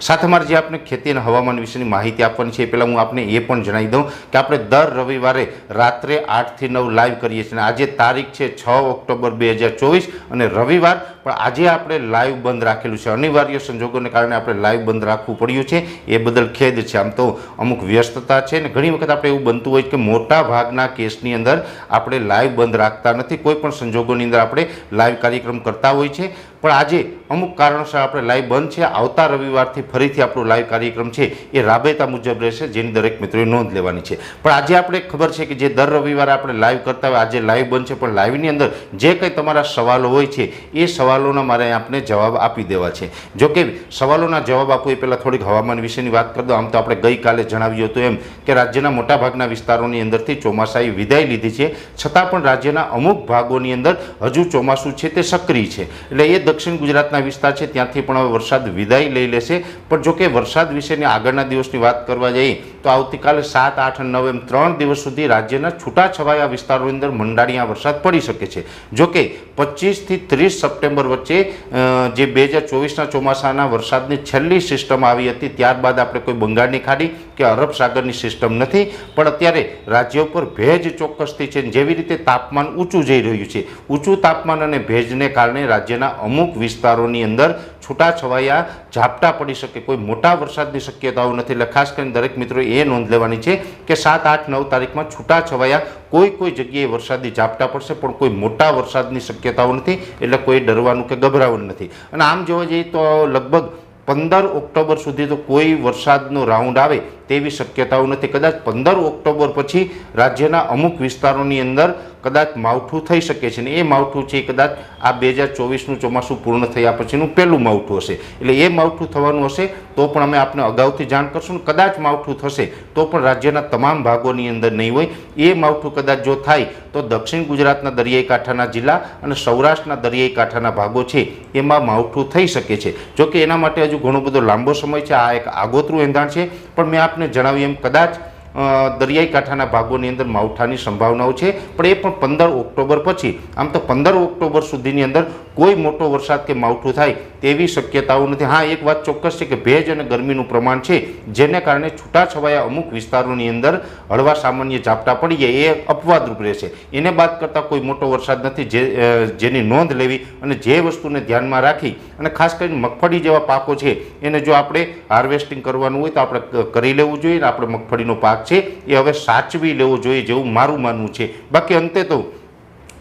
સાથે મારે જે આપણે ખેતી અને હવામાન વિશેની માહિતી આપવાની છે એ પહેલાં હું આપને એ પણ જણાવી દઉં કે આપણે દર રવિવારે રાત્રે આઠથી નવ લાઈવ કરીએ છીએ અને આજે તારીખ છે છ ઓક્ટોબર બે અને રવિવાર પણ આજે આપણે લાઈવ બંધ રાખેલું છે. અનિવાર્ય સંજોગોને કારણે આપણે લાઈવ બંધ રાખવું પડ્યું છે. એ બદલ ખેદ છે. આમ તો અમુક વ્યસ્તતા છે ને ઘણી વખત આપણે એવું બનતું હોય કે મોટા ભાગના કેસની અંદર આપણે લાઈવ બંધ રાખતા નથી. કોઈ પણ સંજોગોની અંદર આપણે લાઈવ કાર્યક્રમ કરતા હોય છે. પણ આજે અમુક કારણોસર આપણે લાઈવ બંધ છે. આવતા રવિવારથી ફરીથી આપણો લાઈવ કાર્યક્રમ છે એ રાબેતા મુજબ રહેશે, જેની દરેક મિત્રોએ નોંધ લેવાની છે. પણ આજે આપણે ખબર છે કે જે દર રવિવારે આપણે લાઈવ કરતા હોય, આજે લાઈવ બંધ છે. પણ લાઈવની અંદર જે કંઈ તમારા સવાલો હોય છે, એ સવાલોના મારે આપને જવાબ આપી દેવા છે. જો કે સવાલોના જવાબ આપો એ પહેલાં થોડીક હવામાન વિશેની વાત કરી દો. આમ તો આપણે ગઈકાલે જણાવ્યું હતું એમ કે રાજ્યના મોટાભાગના વિસ્તારોની અંદરથી ચોમાસાએ વિદાય લીધી છે. છતાં પણ રાજ્યના અમુક ભાગોની અંદર હજુ ચોમાસું છે તે સક્રિય છે. એટલે એ દક્ષિણ ગુજરાતના વિસ્તાર છે, ત્યાંથી પણ હવે વરસાદ વિદાય લઈ લેશે. પણ જો કે વરસાદ વિશેની આગળના દિવસની વાત કરવા જઈએ તો આવતીકાલે સાત, આઠ, નવ એમ ત્રણ દિવસ સુધી રાજ્યના છૂટાછવાયા વિસ્તારોની અંદર મંડાણીયા વરસાદ પડી શકે છે. જોકે પચીસથી ત્રીસ સપ્ટેમ્બર વચ્ચે જે બે હજાર ચોવીસના ચોમાસાના વરસાદની છેલ્લી સિસ્ટમ આવી હતી, ત્યારબાદ આપણે કોઈ બંગાળની ખાડી કે અરબ સાગરની સિસ્ટમ નથી, પણ અત્યારે રાજ્ય ઉપર ભેજ ચોક્કસથી છે જેવી રીતે તાપમાન ઊંચું જઈ રહ્યું છે. ઊંચું તાપમાન અને ભેજને કારણે રાજ્યના અમુક વિસ્તારોની અંદર છૂટાછવાયા ઝાપટા પડી શકે. કોઈ મોટા વરસાદની શક્યતાઓ નથી. એટલે ખાસ કરીને દરેક મિત્રો એ નોંધ લેવાની છે કે સાત, આઠ, નવ તારીખમાં છૂટાછવાયા કોઈ કોઈ જગ્યાએ વરસાદી ઝાપટા પડશે, પણ કોઈ મોટા વરસાદની શક્યતાઓ નથી, એટલે કોઈ ડરવાનું કે ગભરાવાનું નથી. અને આમ જોવા જઈએ તો લગભગ પંદર ઓક્ટોબર સુધી તો કોઈ વરસાદનો રાઉન્ડ આવે તેવી શક્યતાઓ નથી. કદાચ પંદર ઓક્ટોબર પછી રાજ્યના અમુક વિસ્તારોની અંદર કદાચ માવઠું થઈ શકે છે ને એ માવઠું છે એ કદાચ આ બે હજાર ચોવીસનું ચોમાસું પૂર્ણ થયા પછીનું પહેલું માવઠું હશે. એટલે એ માવઠું થવાનું હશે તો પણ અમે આપને અગાઉથી જાણ કરશું કદાચ માવઠું થશે તો પણ રાજ્યના તમામ ભાગોની અંદર નહીં હોય. એ માવઠું કદાચ જો થાય તો દક્ષિણ ગુજરાતના દરિયાઈ કાંઠાના જિલ્લા અને સૌરાષ્ટ્રના દરિયાઈ કાંઠાના ભાગો છે એમાં માવઠું થઈ શકે છે. જોકે એના માટે હજુ ઘણો બધો લાંબો સમય છે. આ એક આગોતરું એંધાણ છે. પણ મેં આપને જણાવ્યું એમ કદાચ દરિયાઈ કાંઠાના ભાગોની અંદર માવઠાની સંભાવનાઓ છે. પણ એ પણ પંદર ઓક્ટોબર પછી. આમ તો પંદર ઓક્ટોબર સુધીની અંદર કોઈ મોટો વરસાદ કે માવઠું થાય તેવી શક્યતાઓ નથી. હા, એક વાત ચોક્કસ છે કે ભેજ અને ગરમીનું પ્રમાણ છે, જેને કારણે છૂટાછવાયા અમુક વિસ્તારોની અંદર હળવા સામાન્ય ઝાપટા પડી જાય એ અપવાદરૂપ રહેશે. એને બાદ કરતાં કોઈ મોટો વરસાદ નથી જે જેની નોંધ લેવી અને જે વસ્તુને ધ્યાનમાં રાખી અને ખાસ કરીને મગફળી જેવા પાકો છે, એને જો આપણે હાર્વેસ્ટિંગ કરવાનું હોય તો આપણે કરી લેવું જોઈએ આપણે મગફળીનો પાક છે, એ હવે સાચવી લેવો જોઈએ જેવું મારું માનવું છે. બાકી અંતે તો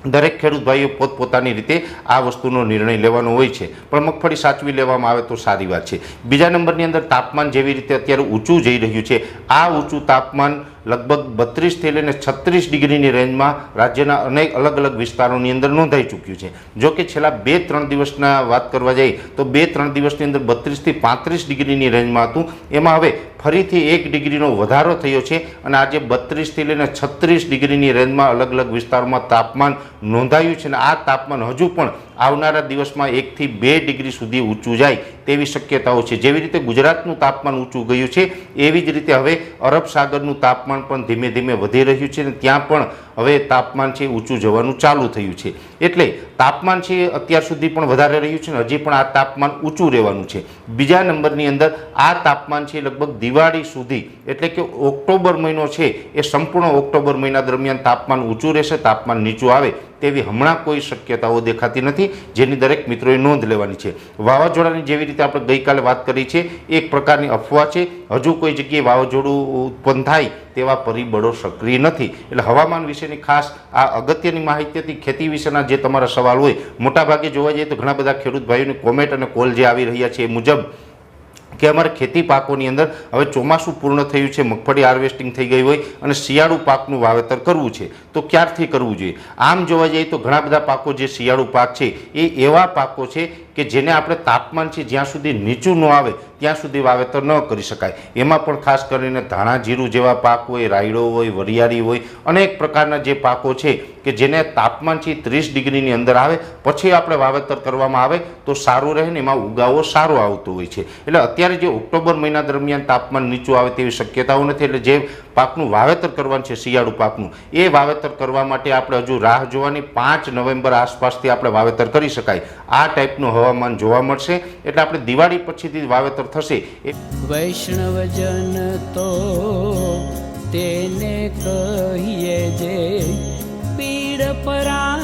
દરેક ખેડૂત ભાઈઓ પોતપોતાની રીતે આ વસ્તુનો નિર્ણય લેવાનો હોય છે. પણ મગફળી સાચવી લેવામાં આવે તો સારી વાત છે. બીજા નંબરની અંદર તાપમાન જેવી રીતે અત્યારે ઊંચું જઈ રહ્યું છે. આ ઊંચું તાપમાન લગભગ બત્રીસથી લઈને છત્રીસ ડિગ્રીની રેન્જમાં રાજ્યના અનેક અલગ અલગ વિસ્તારોની અંદર નોંધાઈ ચૂક્યું છે. જો કે છેલ્લા બે ત્રણ દિવસના વાત કરવા જઈએ, તો બે ત્રણ દિવસની અંદર બત્રીસથી પાંત્રીસ ડિગ્રીની રેન્જમાં હતું. એમાં હવે ફરીથી એક ડિગ્રીનો વધારો થયો છે અને આજે બત્રીસથી લઈને છત્રીસ ડિગ્રીની રેન્જમાં અલગ અલગ વિસ્તારોમાં તાપમાન નોંધાયું છે અને આ તાપમાન હજુ પણ આવનારા દિવસમાં એકથી બે ડિગ્રી સુધી ઊંચું જાય તેવી શક્યતાઓ છે. જેવી રીતે ગુજરાતનું તાપમાન ઊંચું ગયું છે, એવી જ રીતે હવે અરબ સાગરનું તાપમાન પણ ધીમે ધીમે વધી રહ્યું છે અને ત્યાં પણ હવે તાપમાન છે ઊંચું જવાનું ચાલુ થયું છે. એટલે તાપમાન છે અત્યાર સુધી પણ વધારે રહ્યું છે ને હજી પણ આ તાપમાન ઊંચું રહેવાનું છે. બીજા નંબરની અંદર આ તાપમાન છે લગભગ દિવાળી સુધી, એટલે કે ઓક્ટોબર મહિનો છે એ સંપૂર્ણ ઓક્ટોબર મહિના દરમિયાન તાપમાન ઊંચું રહેશે, તાપમાન નીચું આવે તેવી હમણાં કોઈ શક્યતાઓ દેખાતી નથી, જેની દરેક મિત્રોએ નોંધ લેવાની છે. વાવાઝોડાની જેવી રીતે આપણે ગઈકાલે વાત કરી છે, એક પ્રકારની અફવા છે. હજુ કોઈ જગ્યાએ વાવાઝોડું ઉત્પન્ન થાય તેવા પરિબળો સક્રિય નથી. એટલે હવામાન વિશેની ખાસ આ અગત્યની માહિતી હતી ખેતી વિશેના જે તમારા સવાલ હોય, મોટાભાગે જોવા જઈએ તો ઘણા બધા ખેડૂત ભાઈઓની કોમેન્ટ અને કોલ જે આવી રહ્યા છે એ મુજબ કે અમારે ખેતી પાકોની અંદર હવે ચોમાસું પૂર્ણ થયું છે, મગફળી હાર્વેસ્ટિંગ થઈ ગઈ હોય અને શિયાળુ પાકનું વાવેતર કરવું છે. તો ક્યારથી કરવું જોઈએ? આમ જોવા જઈએ તો ઘણા બધા પાકો જે શિયાળુ પાક છે એ એવા પાકો છે કે જેને આપણે તાપમાન છે જ્યાં સુધી નીચું ન આવે ત્યાં સુધી વાવેતર ન કરી શકાય. એમાં પણ ખાસ કરીને ધાણા જીરું જેવા પાક હોય, રાયડો હોય, વરિયાળી હોય, અનેક પ્રકારના જે પાકો છે કે જેને તાપમાનથી ત્રીસ ડિગ્રીની અંદર આવે, પછી આપણે વાવેતર કરવામાં આવે તો સારું રહે ને એમાં ઉગાવો સારો આવતો હોય છે. એટલે અત્યારે જે ઓક્ટોબર મહિના દરમિયાન તાપમાન નીચું આવે તેવી શક્યતાઓ નથી. એટલે જે પાકનું વાવેતર કરવાનું છે, શિયાળુ પાકનું. એ વાવેતર કરવા માટે આપણે હજુ રાહ જોવાની પાંચ નવેમ્બર આસપાસથી આપણે વાવેતર કરી શકાય. આ ટાઈપનું હવામાન જોવા મળશે. એટલે આપણે દિવાળી પછીથી વાવેતર થશે. વૈષ્ણવજન તો તેને કહીએ જે પીડ પરા